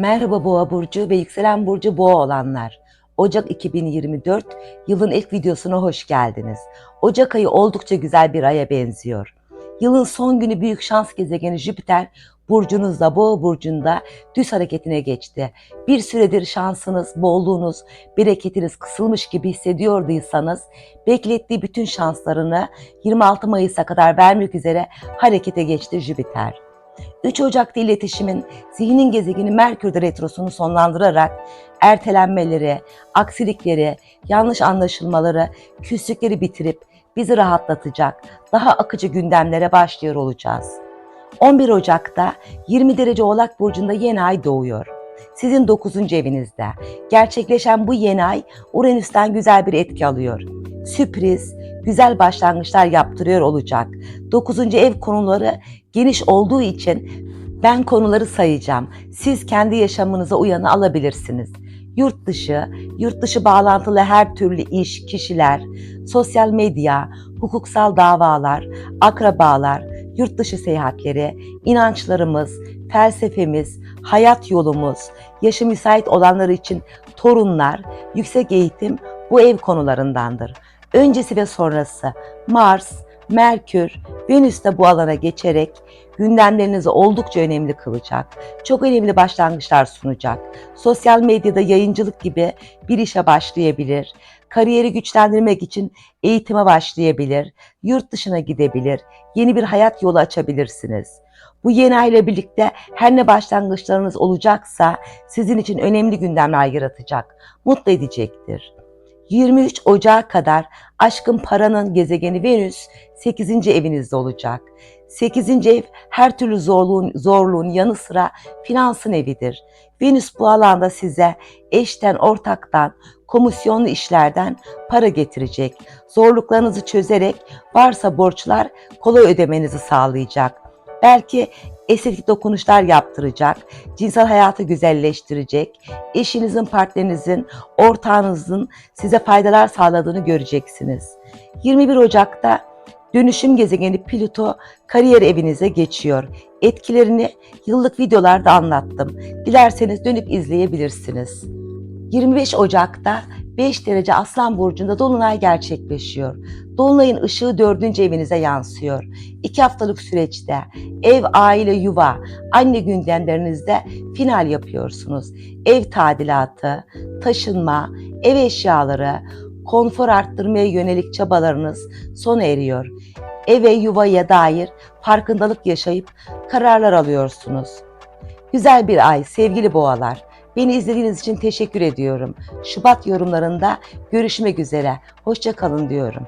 Merhaba Boğa burcu ve yükselen burcu Boğa olanlar. Ocak 2024 yılın ilk videosuna hoş geldiniz. Ocak ayı oldukça güzel bir aya benziyor. Yılın son günü büyük şans gezegeni Jüpiter burcunuzda Boğa burcunda düz hareketine geçti. Bir süredir şansınız, bolluğunuz, bereketiniz kısılmış gibi hissediyorduysanız beklettiği bütün şanslarını 26 Mayıs'a kadar vermek üzere harekete geçti Jüpiter. 3 Ocak'ta iletişimin zihnin gezegeni Merkür'de retrosunu sonlandırarak ertelenmeleri, aksilikleri, yanlış anlaşılmaları, küslükleri bitirip bizi rahatlatacak, daha akıcı gündemlere başlıyor olacağız. 11 Ocak'ta 20 derece Oğlak Burcu'nda yeni ay doğuyor. Sizin 9. evinizde. Gerçekleşen bu yeni ay Uranüs'ten güzel bir etki alıyor. Sürpriz, güzel başlangıçlar yaptırıyor olacak. 9. ev konuları geniş olduğu için ben konuları sayacağım. Siz kendi yaşamınıza uyanı alabilirsiniz. Yurt dışı, yurt dışı bağlantılı her türlü iş, kişiler, sosyal medya, hukuksal davalar, akrabalar, yurt dışı seyahatleri, inançlarımız, felsefemiz, hayat yolumuz, yaşı müsait olanlar için torunlar, yüksek eğitim bu ev konularındandır. Öncesi ve sonrası Mars, Merkür, Venüs de bu alana geçerek gündemlerinizi oldukça önemli kılacak. Çok önemli başlangıçlar sunacak. Sosyal medyada yayıncılık gibi bir işe başlayabilir. Kariyeri güçlendirmek için eğitime başlayabilir. Yurt dışına gidebilir. Yeni bir hayat yolu açabilirsiniz. Bu yeni ay ile birlikte her ne başlangıçlarınız olacaksa sizin için önemli gündemler yaratacak. Mutlu edecektir. 23 Ocağı kadar aşkın paranın gezegeni Venüs 8. evinizde olacak. 8. ev her türlü zorluğun, zorluğun yanı sıra finansın evidir. Venüs bu alanda size eşten, ortaktan, komisyonlu işlerden para getirecek. Zorluklarınızı çözerek varsa borçlar kolay ödemenizi sağlayacak. Belki estetik dokunuşlar yaptıracak, cinsel hayatı güzelleştirecek, eşinizin, partnerinizin, ortağınızın size faydalar sağladığını göreceksiniz. 21 Ocak'ta dönüşüm gezegeni Plüto kariyer evinize geçiyor. Etkilerini yıllık videolarda anlattım. Dilerseniz dönüp izleyebilirsiniz. 25 Ocak'ta 5 derece Aslan Burcu'nda Dolunay gerçekleşiyor. Dolunayın ışığı 4. evinize yansıyor. 2 haftalık süreçte ev, aile, yuva, anne gündemlerinizde final yapıyorsunuz. Ev tadilatı, taşınma, ev eşyaları, konfor arttırmaya yönelik çabalarınız sona eriyor. Eve, yuvaya dair farkındalık yaşayıp kararlar alıyorsunuz. Güzel bir ay sevgili boğalar. Beni izlediğiniz için teşekkür ediyorum. Şubat yorumlarında görüşmek üzere. Hoşça kalın diyorum.